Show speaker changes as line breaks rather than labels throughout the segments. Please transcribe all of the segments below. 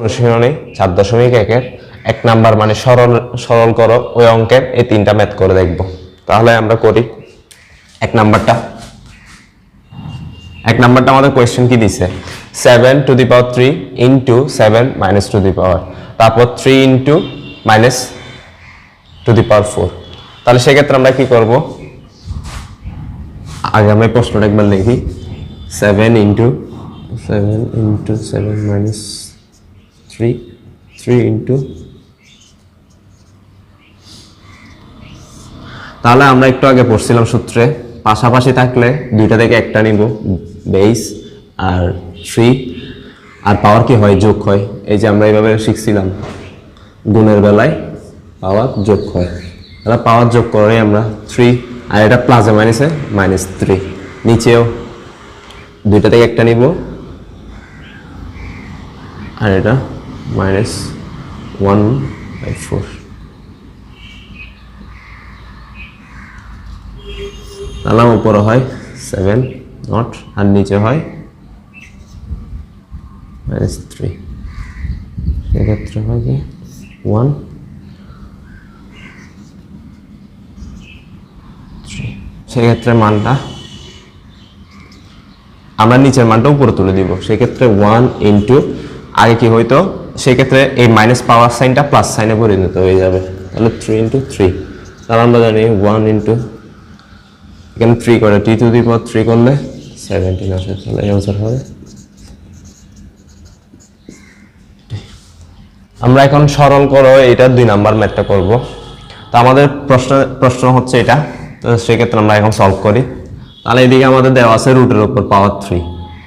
অনুশীলনী চার দশমিক একের এক নাম্বার মানে সরল সরল করো ওই অঙ্কের এই তিনটা ম্যাথ করে দেখব। তাহলে আমরা করি এক নাম্বারটা। এক নাম্বারটা আমাদের কোয়েশ্চেন কি দিছে? Seven to the power three into seven minus to the power তারপর three into minus to the power four তাহলে সেক্ষেত্রে আমরা কি করব? আগে আমি প্রশ্নটা একবার লিখি। Seven into seven into seven minus three three into তাহলে আমরা একটু আগে পড়ছিলাম সূত্রে, পাশাপাশি থাকলে দুইটা থেকে একটা নিব বেস আর থ্রি আর পাওয়ার কি হয়? যোগ হয়। এই যে আমরা এইভাবে শিখছিলাম, গুণের বেলায় পাওয়ার যোগ হয়। তাহলে পাওয়ার যোগ করে আমরা থ্রি আর এটা প্লাসে মাইনাসে মাইনাস থ্রি নিচেও দুইটা থেকে একটা নিব। আর এটা মাইনাস ওয়ান বাই ফোর তাহলে উপরে হয় সেভেন নট আর নিচে হয় মাইনাস থ্রি সেক্ষেত্রে হয় কি? ওয়ান সেক্ষেত্রে মানটা আমরা নিচের মানটা উপরে তুলে দিব। সেক্ষেত্রে ওয়ান ইন্টু আগে কি হইতো? সেক্ষেত্রে এই মাইনাস পাওয়ার সাইনটা প্লাস সাইনে পরিণত হয়ে যাবে। তাহলে থ্রি ইন্টু থ্রি তাহলে আমরা জানি ওয়ান ইন্টু এখানে থ্রি করে টি টু দি পাওয়ার থ্রি করলে সেভেন্টিন আসে। তাহলে অ্যান্সার হবে। আমরা এখন সরল করো এটা দুই নাম্বার ম্যাথটা করব। তো আমাদের প্রশ্ন প্রশ্ন হচ্ছে এটা। তো সেক্ষেত্রে আমরা এখন সলভ করি। তাহলে এদিকে আমাদের দেওয়া আছে রুটের উপর পাওয়ার থ্রি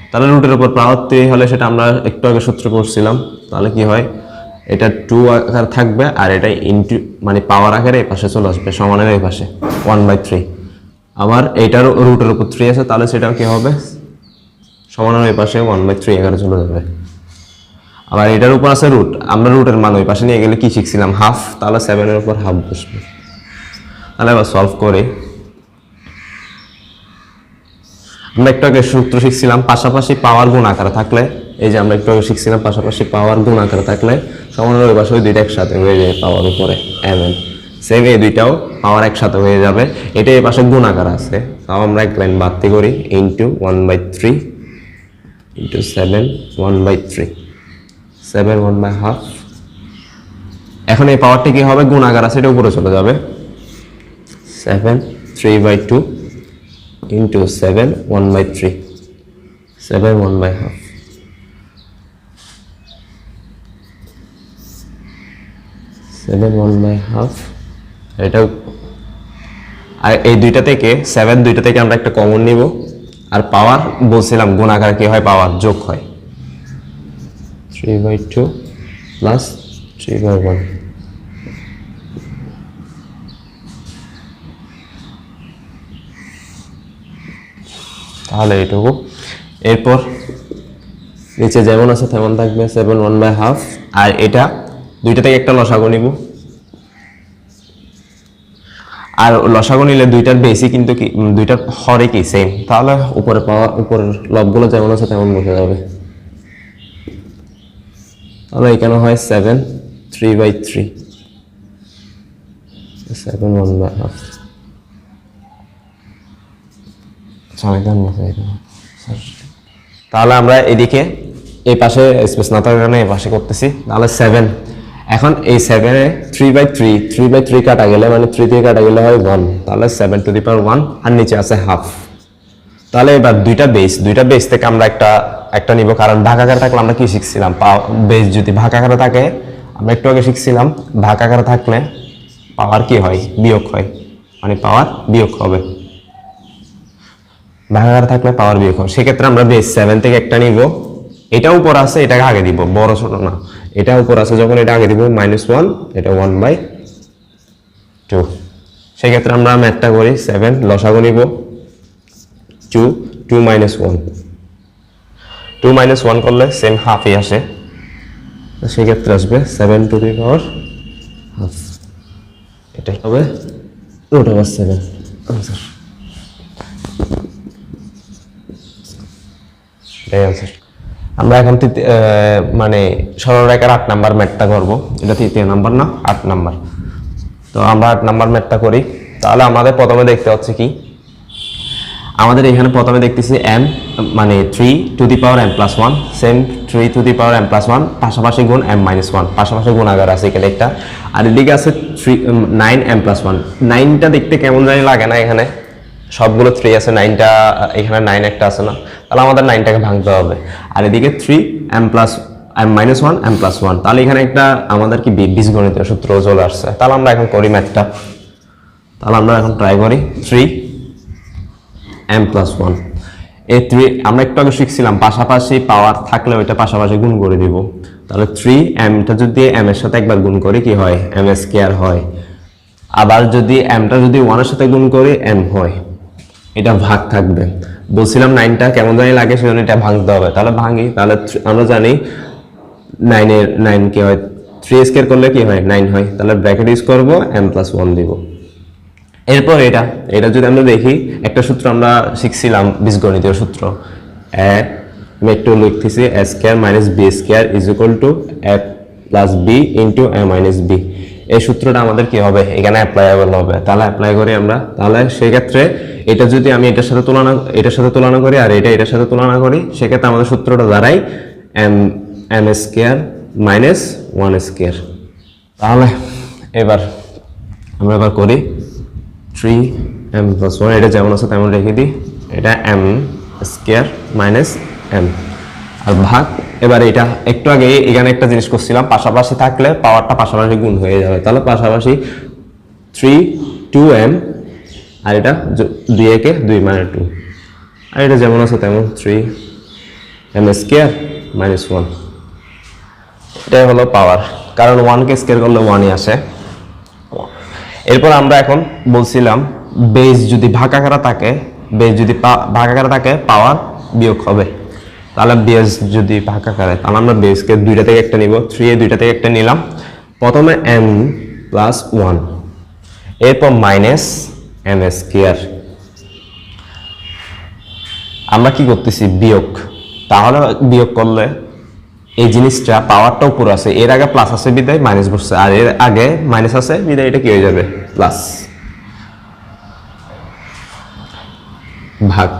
তাহলে রুটের উপর পাওয়ার থ্রি হলে সেটা আমরা একটু আগে সূত্র করছিলাম তাহলে কি হয়? এটা টু আকার থাকবে আর এটা ইনটু মানে পাওয়ার আকারে এই পাশে চলে আসবে, সমানের এই পাশে ওয়ান বাই থ্রি আবার এইটার রুটের উপর থ্রি আছে, তাহলে সেটা কি হবে? সমানের এই পাশে ওয়ান বাই থ্রি আকারে চলে যাবে। আবার এটার উপর আছে রুট আমরা রুটের মান ওই পাশে নিয়ে গেলে কি শিখছিলাম? হাফ তাহলে সেভেনের উপর হাফ বসবে। তাহলে এবার সলভ করে। আমরা একটু আগে সূত্র শিখছিলাম, পাশাপাশি পাওয়ার গুণ আকারে থাকলে এই যে আমরা একটু আগে শিখছিলাম পাশাপাশি পাওয়ার গুণ আকারে থাকলে সমানের ওই ওই দুইটা একসাথে হয়ে যায় পাওয়ার উপরে এম এন সেম এই দুইটাও পাওয়ার একসাথে হয়ে যাবে। এটা এই পাশে গুণ আকার আছে। তাও আমরা এক লাইন বাড়তি করি into one by three into seven one by three seven one by half এখন এই পাওয়ারটি কি হবে? গুণ আকার আছে, এটা উপরে চলে যাবে। Seven three by two into seven one by three seven one by half seven one by half এটা আর এই দুইটা থেকে সেভেন দুইটা থেকে আমরা একটা কমন নিব। আর পাওয়ার বলছিলাম গুণাগার কি হয়? পাওয়ার যোগ হয়। Three by two plus three by one তাহলে এইটুকু। এরপর, নিচে যেমন আছে, তেমন থাকবে সেভেন ওয়ান বাই হাফ আর এটা দুইটা থেকে একটা লসাগু নিব। আর লসাগু নিলে দুইটার বেশি কিন্তু কি দুইটার হরে কি সেম তাহলে উপরে পাওয়া, উপরের লবগুলো যেমন আছে তেমন বসে যাবে। তাহলে এখানে হয় seven three by three seven one by half তাহলে আমরা এদিকে এই পাশে স্পেস না থাকার কারণে এই পাশে করতেছি। তাহলে সেভেন এখন এই সেভেনে three by three three by three কাটা গেলে মানে থ্রি থেকে কাটা গেলে হয় ওয়ান তাহলে seven to the power one আর নিচে আছে হাফ তাহলে এবার দুইটা বেস দুইটা বেস থেকে আমরা একটা একটা নিব, কারণ ভাগাকারে থাকলে আমরা কি শিখছিলাম? বেস যদি ভাগাকারে থাকে, আমরা একটু আগে শিখছিলাম ভাগাকারে থাকলে পাওয়ার কি হয়? বিয়োগ হয়। মানে পাওয়ার বিয়োগ হবে। ভাগাকারে থাকলে পাওয়ার বিয়োগ হবে। সেক্ষেত্রে আমরা বেস সেভেন থেকে একটা নিব। এটা উপর আছে, এটাকে আগে দিব। বড় ছোট না। এটা উপর আছে যখন এটা আগে দিব মাইনাস ওয়ান এটা ওয়ান বাই টু সেক্ষেত্রে আমরা ম্যাথটা করি সেভেন লসাগু নিব। Two two minus one two minus one করলে সেম হাফই আসে। সেক্ষেত্রে আসবে seven to the power half এটাই হবে? রুট ওভার সেভেন আনসার এটাই আনসার আমরা এখন মানে সরল রেখার আট নাম্বার ম্যাটটা করব এটা তৃতীয় নাম্বার না? আট নাম্বার। তো আমরা আট নাম্বার ম্যাটটা করি। তাহলে আমাদের প্রথমে দেখতে হচ্ছে কি? আমাদের এখানে প্রথমে দেখতেছি এম মানে three to the power M plus one same three to the power M plus one পাশাপাশি গুণ এম মাইনাস ওয়ান পাশাপাশি গুণ আগার আছে এখানে একটা। আর এদিকে আছে three nine M plus one নাইনটা দেখতে কেমন জানি লাগে না এখানে। সবগুলো থ্রি আছে নাইনটা এখানে নাইন একটা আছে না? তাহলে আমাদের নাইনটাকে ভাঙতে হবে। আর এদিকে three M plus M minus one M plus one তাহলে এখানে একটা আমাদের কি বি- বীজগণিতীয় সূত্র চলে আসছে। তাহলে আমরা এখন করি ম্যাথটা তাহলে আমরা এখন ট্রাই করি। থ্রি এম প্লাস ওয়ান এই থ্রি আমরা একটু আগে শিখছিলাম, পাশাপাশি পাওয়ার থাকলে ওইটা পাশাপাশি গুণ করে দিব। তাহলে থ্রি এমটা যদি এম এর সাথে একবার গুণ করি, কি হয়? এম এস কেয়ার হয়। আবার যদি এমটা যদি ওয়ানের সাথে গুণ করি এম হয়। এটা ভাগ থাকবে। বলছিলাম নাইনটা কেমন জানি লাগে, সেজন্য এটা ভাঙতে হবে। তাহলে ভাঙি, তাহলে আমরা জানি নাইনের নাইন কি হয়? থ্রি স্কোয়ার করলে কি হয়? নাইন হয়। তাহলে ব্র্যাকেট ইউজ করব এম প্লাস ওয়ান দিব। এরপর এটা এটা যদি আমরা দেখি, একটা সূত্র আমরা শিখছিলাম, বীজগণিতীয় সূত্র। এ একটু লিখতেছি A square minus B square is equal to A plus B into A minus B এই সূত্রটা আমাদের কি হবে? এখানে অ্যাপ্লাইয়েবল হবে। তাহলে অ্যাপ্লাই করি আমরা। তাহলে সেক্ষেত্রে এটা যদি আমি এটার সাথে তুলনা, এটার সাথে তুলনা করি আর এটা এটার সাথে তুলনা করি, সেক্ষেত্রে আমাদের সূত্রটা দাঁড়াই M M square minus one square তাহলে এবার আমরা এবার করি থ্রি এম প্লাস ওয়ান এটা যেমন আছে তেমন রেখে দিই। এটা এম স্কোয়ার মাইনাস এম আর ভাগ। এবার এটা একটু আগে এখানে একটা জিনিস করছিলাম, পাশাপাশি থাকলে পাওয়ারটা পাশাপাশি গুণ হয়ে যাবে। তাহলে পাশাপাশি থ্রি টু এম আর এটা দুই একে দুই মানে টু আর এটা যেমন আছে তেমন three M square minus one এটাই হলো পাওয়ার কারণ ওয়ানকে স্কোয়ার করলে ওয়ানই আসে। এরপর আমরা এখন বলছিলাম বেস যদি ভাগাকারা থাকে বেস যদি পা- ভাগাকারা থাকে পাওয়ার বিয়োগ হবে। তাহলে বেস যদি ভাগাকারে তাহলে আমরা বেসকে দুইটা থেকে একটা নিব। থ্রি এ দুইটা থেকে একটা নিলাম। প্রথমে এম প্লাস ওয়ান, এরপর মাইনাস এম স্কোয়ার। আমরা কি করতেছি? বিয়োগ। তাহলে বিয়োগ করলে এই জিনিসটা পাওয়ারটা উপর আছে। এর আগে প্লাস আছে বিদায় মাইনাস বসছে। আর এর আগে মাইনাস আছে বিদায়, এটা কি হয়ে যাবে? প্লাস ভাগ।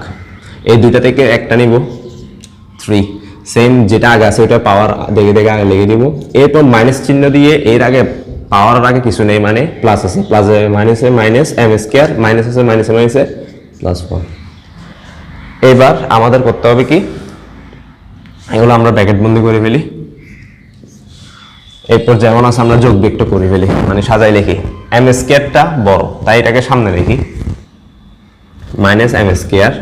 এই দুইটা থেকে একটা নিব। থ্রি সেম যেটা আগে আছে, ওটা পাওয়ার দেখে দেখে আগে লেগে দিব। এরপর মাইনাস চিহ্ন দিয়ে এর আগে পাওয়ার আগে কিছু নেই মানে প্লাস আছে। প্লাসে মাইনাসে মাইনাস এম স্কোয়ার মাইনাস আছে মাইনাসে মাইনাসে প্লাস ওয়ান এবার আমাদের করতে হবে কি? এগুলো আমরা ব্যাকেট বন্দি করে ফেলি। এরপর যেমন আছে, আমরা যোগ বিয়োগটা করে ফেলি। মানে সাজাই লিখি। এম স্কোয়ারটা বড়, তাই এটাকে সামনে রেখি মাইনাস এম স্কোয়ার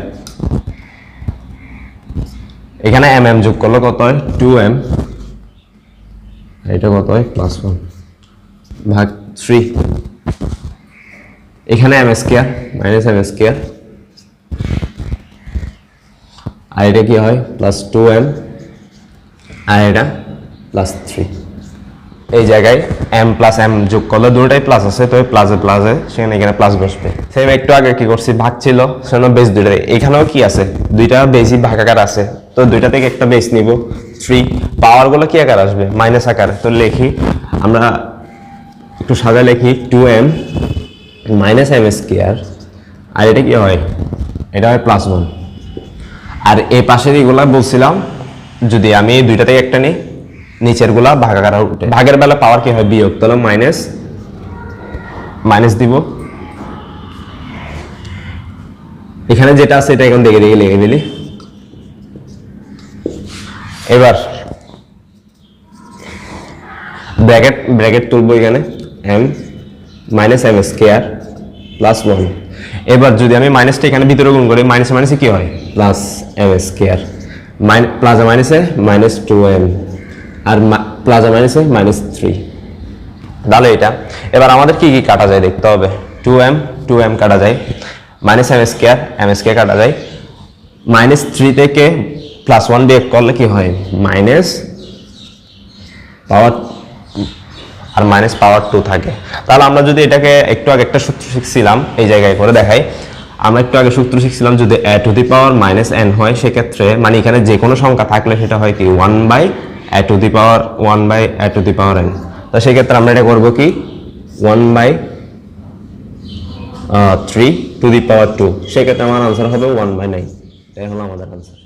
এখানে এম এম যোগ করলে কত হয়? টু এম এটা কত হয়? প্লাস ওয়ান ভাগ থ্রি এখানে M square minus M square আর এটা কি হয়? প্লাস টু এম আর এটা প্লাস থ্রি এই জায়গায় এম প্লাস এম যোগ করলে দুটোটাই প্লাস আছে, তো প্লাসে প্লাসে সেখানে এখানে প্লাস বসবে। সেম একটু আগে কি করছি, ভাগ ছিল সেখানে বেস দুইটাই এখানেও কি আছে? দুইটা বেসই ভাগ আকার আছে। তো দুইটা থেকে একটা বেস নিব। থ্রি পাওয়ারগুলো কি আকার আসবে? মাইনাস আকার। তো লিখি, আমরা একটু সাজা লিখি two M minus M square আর এটা কি হয়? এটা হয় প্লাস ওয়ান আর এই পাশের এগুলা বলছিলাম, যদি আমি দুইটা থেকে একটা নিই, নিচেরগুলা ভাগাকার উঠে। ভাগের বেলা পাওয়ার কি হয়? বিয়োগ। তাহলে মাইনাস মাইনাস দিব। এখানে যেটা আছে, এটা এখন দেখে দেখে লিখে দিলি। এবার ব্র্যাকেট ব্র্যাকেট তুলবো এখানে M minus M square plus one এবার যদি আমি মাইনাসটা এখানে ভিতরে গুণ করি মাইনাস মাইনাসে কী হয়? প্লাস এম স্কোয়ার মাইন প্লাজা মাইনাসে মাইনাস টু এম আর প্লাজা মাইনাসে মাইনাস থ্রি তাহলে এটা। এবার আমাদের কি কি কাটা যায় দেখতে হবে? টু এম টু এম কাটা যায়। Minus M square M square কাটা যায়। মাইনাস থ্রি থেকে প্লাস ওয়ান বিয়োগ করলে কি হয়? মাইনাস পাওয়ার আর মাইনাস পাওয়ার টু থাকে। তাহলে আমরা যদি এটাকে একটু আগে একটা সূত্র শিখছিলাম, এই জায়গায় করে দেখাই। আমরা একটু আগে সূত্র শিখছিলাম যদি A to the power minus N হয়, সেক্ষেত্রে মানে এখানে যে কোনো সংখ্যা থাকলে সেটা হয় কি? One by A to the power one by A to the power N তো সেক্ষেত্রে আমরা এটা করব কি? One by three to the power two সেক্ষেত্রে আমার আনসার হবে ওয়ান বাই নাইন এটাই হলো আমাদের আনসার